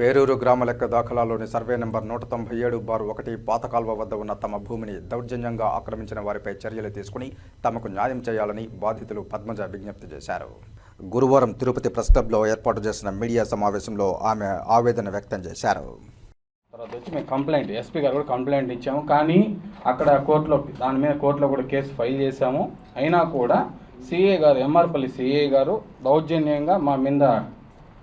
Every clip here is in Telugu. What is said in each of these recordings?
పేరూరు గ్రామ లెక్క దాఖలాలోని సర్వే నెంబర్ నూట తొంభై ఏడు బారు ఒకటి పాతకాల్వ వద్ద ఉన్న తమ భూమిని దౌర్జన్యంగా ఆక్రమించిన వారిపై చర్యలు తీసుకుని తమకు న్యాయం చేయాలని బాధితులు పద్మజ విజ్ఞప్తి చేశారు. గురువారం తిరుపతి ప్రెస్ క్లబ్లో ఏర్పాటు చేసిన మీడియా సమావేశంలో ఆమె ఆవేదన వ్యక్తం చేశారు. తర్వాత వచ్చి మేము కంప్లైంట్ ఎస్పీ గారు కూడా కంప్లైంట్ ఇచ్చాము. కానీ అక్కడ కోర్టులో దాని మీద కోర్టులో కూడా కేసు ఫైల్ చేశాము. అయినా కూడా సిఏ గారు ఎంఆర్పల్లి సిఏ గారు దౌర్జన్యంగా మా మీద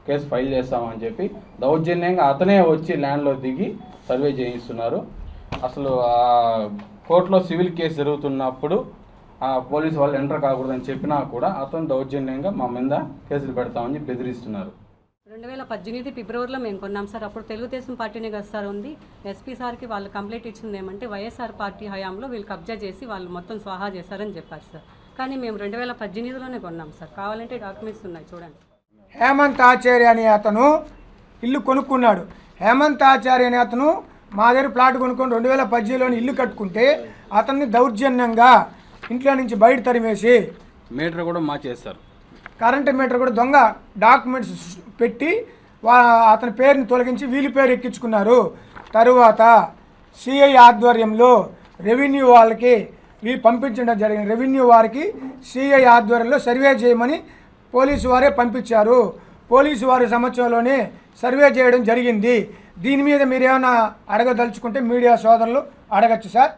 కేసు ఫైల్ చేస్తామని చెప్పి దౌర్జన్యంగా అతనే వచ్చి ల్యాండ్లో దిగి సర్వే చేయిస్తున్నారు. అసలు కోర్టులో సివిల్ కేసు జరుగుతున్నప్పుడు ఆ పోలీసు వాళ్ళు ఎంటర్ కాకూడదని చెప్పినా కూడా అతను దౌర్జన్యంగా మా మీద కేసులు పెడతామని చెప్పి బెదిరిస్తున్నారు. రెండు వేల పద్దెనిమిది ఫిబ్రవరిలో మేము కొన్నాం సార్. అప్పుడు తెలుగుదేశం పార్టీనే కదా సార్ ఉంది. ఎస్పీ సార్కి వాళ్ళు కంప్లైంట్ ఇచ్చింది ఏమంటే వైఎస్ఆర్ పార్టీ హయాంలో వీళ్ళు కబ్జా చేసి వాళ్ళు మొత్తం స్వాహా చేశారని చెప్పారు సార్. కానీ మేము రెండు వేల పద్దెనిమిదిలోనే కొన్నాం సార్. కావాలంటే డాక్యుమెంట్స్ ఉన్నాయి చూడండి. హేమంత్ ఆచార్య అనే అతను ఇల్లు కొనుక్కున్నాడు. హేమంత్ ఆచార్య అనే అతను మా దగ్గర ప్లాట్ కొనుక్కొని రెండు వేల పద్దెనిమిదిలోని ఇల్లు కట్టుకుంటే అతన్ని దౌర్జన్యంగా ఇంట్లో నుంచి బయట తరిమేసి మీటర్ కూడా మార్చేస్తారు. కరెంట్ మీటర్ కూడా దొంగ డాక్యుమెంట్స్ పెట్టి అతని పేరుని తొలగించి వీళ్ళ పేరు ఎక్కించుకున్నారు. తరువాత సిఐ ఆధ్వర్యంలో రెవెన్యూ వాళ్ళకి వీళ్ళు పంపించడం జరిగింది. రెవెన్యూ వారికి సిఐ ఆధ్వర్యంలో సర్వే చేయమని పోలీసు వారే పంపించారు. పోలీసు వారి సమక్షంలోనే సర్వే చేయడం జరిగింది. దీని మీద మీరేమైనా అడగదలుచుకుంటే మీడియా సోదరులు అడగచ్చు సార్.